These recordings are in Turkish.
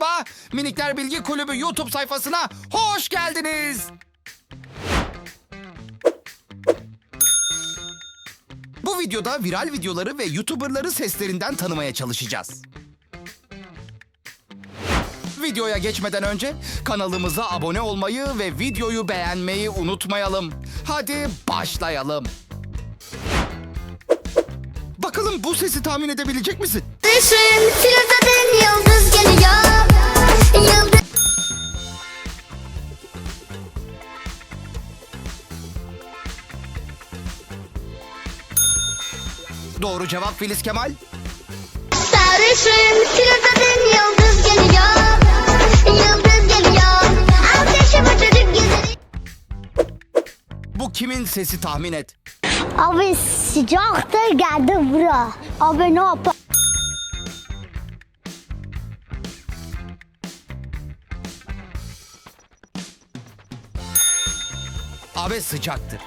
merhaba. Minikler Bilgi Kulübü YouTube sayfasına hoş geldiniz. Bu videoda viral videoları ve YouTuber'ları seslerinden tanımaya çalışacağız. Videoya geçmeden önce kanalımıza abone olmayı ve videoyu beğenmeyi unutmayalım. Hadi başlayalım. Bu sesi tahmin edebilecek misin? Düşün filtreden yıldız geliyor Yıldız Doğru cevap Filiz Kemal. Sarışın filtreden yıldız geliyor Yıldız geliyor Ateşime çocuk güzeli Bu kimin sesi tahmin et. Abi sıcaktır geldi bura Abi ne yapar? Abi sıcaktır.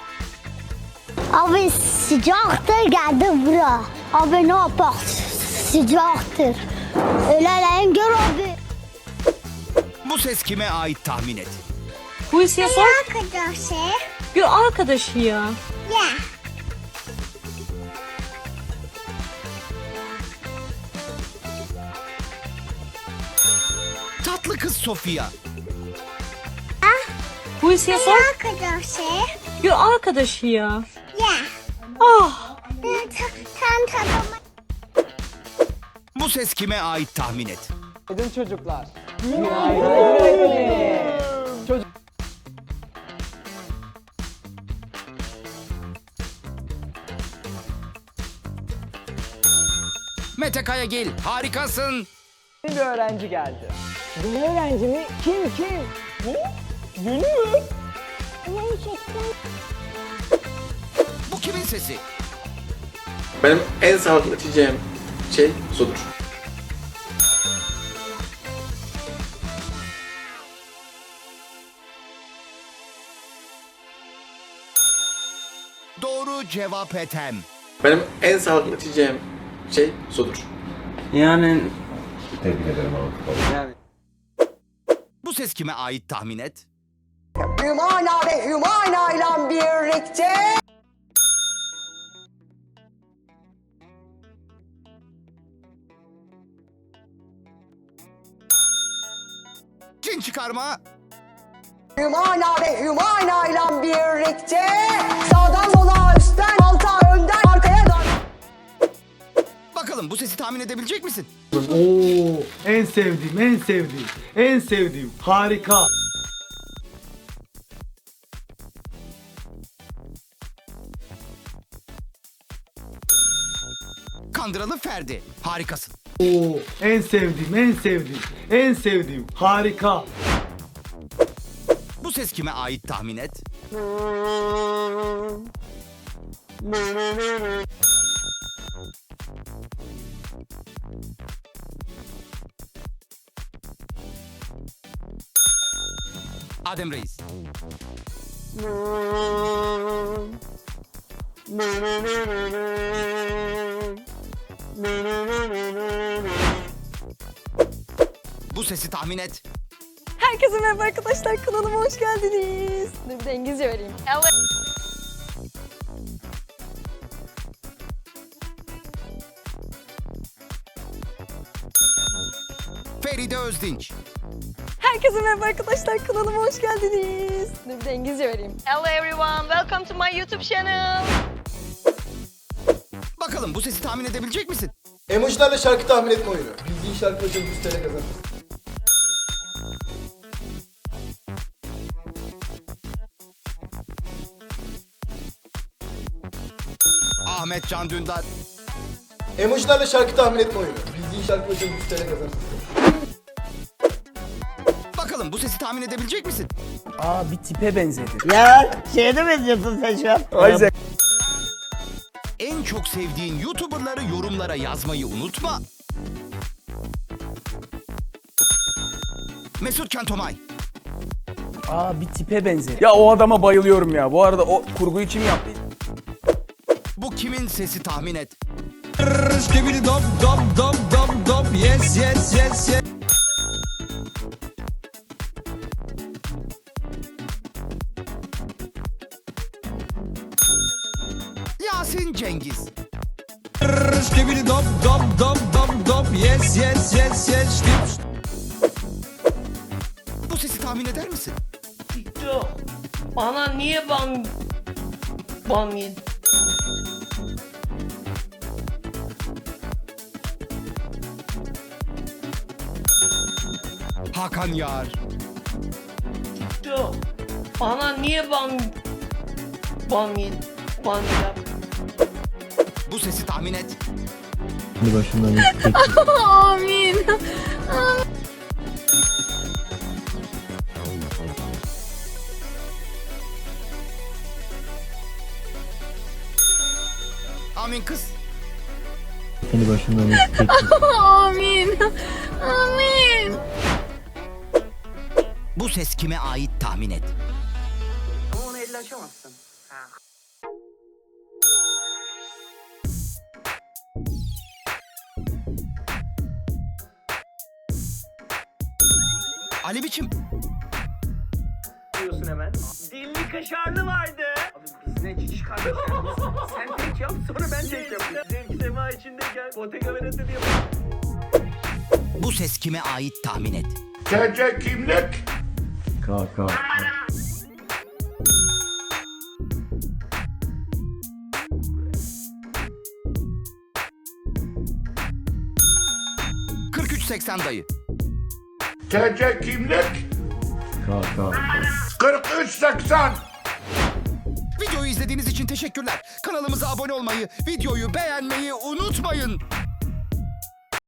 Abi sıcaktır geldi bura Abi ne yapar? Sıcaktır Ölelim gör abi Bu ses kime ait tahmin et. Hulusi'ye sor. Arkadaşı Bir arkadaşı ya. Ya Tatlı kız Sofia. Hulusi'ye sor. Arkadaşı Bir arkadaşı ya. Ya Ah. Tam tadıma Bu ses kime ait tahmin et. Günaydın çocuklar. Mete Kayagil harikasın. Bir öğrenci geldi. Yeni öğrenci mi? Kim kim? Ne? Yeni mi? Bu kimin sesi? Benim en sağlıklı içeceğim şey sudur. Doğru cevap Ethem. Benim en sağlıklı içeceğim şey sudur. Yani Bu ses kime ait tahmin et. Hümana ve Hümana ile birlikte Cin çıkarma. Hümana ve Hümana ile birlikte tahmin edebilecek misin? Oo, en sevdiğim, en sevdiğim, en sevdiğim. Harika. Kandıralı Ferdi. Harikasın. Oo, en sevdiğim, en sevdiğim, en sevdiğim. Harika. Bu ses kime ait tahmin et. Adem Reis. Bu sesi tahmin et. Herkese merhaba arkadaşlar. Kanalıma hoş geldiniz. Dur bir de İngilizce vereyim. Hello. Feride Özdinç. Herkese merhaba arkadaşlar. Kanalıma hoş geldiniz. Dur bir de İngilizce vereyim. Hello everyone. Welcome to my YouTube channel. Bakalım bu sesi tahmin edebilecek misin? Emojilerle şarkı tahmin etme oyunu. Bildiğin şarkı için 100 TL kazanırsın. Ahmet Can Dündar. Emojilerle şarkı tahmin etme oyunu. Bildiğin şarkı için 100 TL kazanırsın. Bakalım bu sesi tahmin edebilecek misin? aa bir tipe benzedi. En çok sevdiğin YouTuber'ları yorumlara yazmayı unutma. Mesut Kentomay. Aa bir tipe benzedi. Ya o adama bayılıyorum ya. Bu arada o kurguyu kim yaptı? Bu kimin sesi tahmin et. Yasin Cengiz. Bu sesi tahmin eder misin? Bana niye bam bam yedin? Hakan Yar. Bana niye bam bam yedin? Bam yap. Bu sesi tahmin et. Amin. Amin kız. Amin. Amin. Bu ses kime ait tahmin et. Ama onu elle açamazsın. Ali biçim. Diyorsun hemen. Dilli kaşarlı vardı. Abi biz ne cici kardeşler. Sen tek yap sonra ben tek yapayım. Zevk sema içindeyken Bottega Veneta diye Bu ses kime ait tahmin et. TC kimlik. Kaka. ...4380 dayı. TC kimlik. Kaka. 4380. Videoyu izlediğiniz için teşekkürler. Kanalımıza abone olmayı, videoyu beğenmeyi unutmayın.